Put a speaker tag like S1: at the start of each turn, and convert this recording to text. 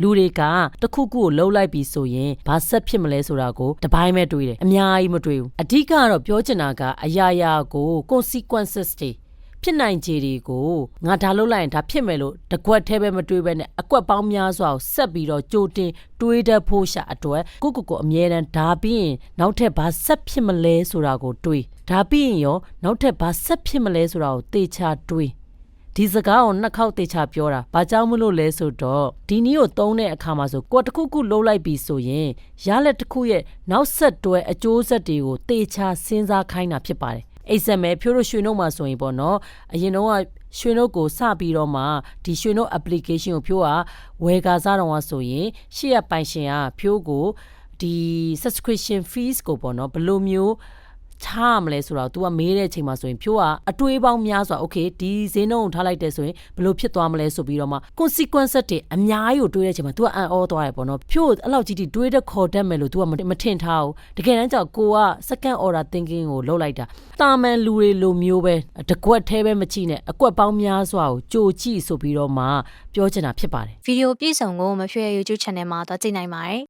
S1: လူတွေကတစ်ခုခုကိုလှုပ်လိုက်ပြီဆိုရင်ဘာဆက်ဖြစ်မလဲဆိုတာကိုတပိုင်းပဲတွေးတယ်အများကြီးမတွေးဘူးအဓိကကတော့ပြောချင်တာကအရာရာကို consequences တွေဖြစ်နိုင်ခြေတွေကိုငါဒါလုပ်လိုက်ရင်ဒါဖြစ်မယ်လို့တကွက်သေးပဲမတွေးပဲနဲ့အကွက်ပေါင်းများစွာကိုဆက်ပြီးတော့ကြိုတင်တွေးတတ်ဖို့ရှာအတွက်ကိုကိုကိုအမြဲတမ်းဒါပြီးရင်နောက်ထပ်ဘာဆက်ဖြစ်မလဲဆိုတာကိုတွေးဒါပြီးရင်ရောနောက်ထပ်ဘာဆက်ဖြစ်မလဲဆိုတာကိုသေချာတွေး ဒီစကားကိုနှစ်ခေါက်သေချာပြောတာဘာကြောင့်မလို့လဲဆိုတော့ဒီနည်းကိုသုံးတဲ့အခါမှာဆိုကိုယ်တစ်ခုခုလှုပ်လိုက်ပြီဆိုရင်ရလက်တစ်ခုရဲ့နောက်ဆက်တွဲအကျိုးဆက်တွေကိုသေချာစဉ်းစားခိုင်းတာဖြစ်ပါတယ်အိတ်ဆက်မဲ့ဖြိုးတို့ရွှေနှုတ်မှာဆိုရင်ပေါ့နော်အရင်တော့ကရွှေနှုတ်ကိုစပြီးတော့မှဒီရွှေနှုတ် application ကိုဖြိုးကဝယ်ကာစားတော့ကဆိုရင်ရှေ့ရပိုင်ရှင်ကဖြိုးကိုဒီ subscription fees ကိုပေါ့နော်ဘယ်လိုမျိုး ချရမလဲဆိုတော့ तू ကမေးတဲ့အချိန်မှာဆိုရင်ဖြိုးကအတွေးပေါင်းများစွာ okay ဒီဈေးနှုန်းကိုထားလိုက်တယ်ဆိုရင်ဘယ်လိုဖြစ်သွားမလဲဆိုပြီးတော့မှ consequence တွေအများကြီးကိုတွေးတဲ့အချိန်မှာ तू ကအံ့ဩသွားတယ်ပေါ့နော်ဖြိုးအဲ့လောက်ကြီးတိတွေးတဲ့ခေါ်တတ်မယ်လို့ तू ကမမထင်ထားဘူးတကယ်တမ်းကျတော့ကိုက second order thinking ကိုလုပ်လိုက်တာတာမန်လူတွေလိုမျိုးပဲတကွက်သေးပဲမကြည့်နဲ့အကွက်ပေါင်းများစွာကိုကြိုကြည့်ဆိုပြီးတော့မှပြောချင်တာဖြစ်ပါတယ်
S2: ဗီဒီယိုပြည့်စုံကိုမဖြွေ YouTube channel မှာတော့ကြည့်နိုင်ပါတယ်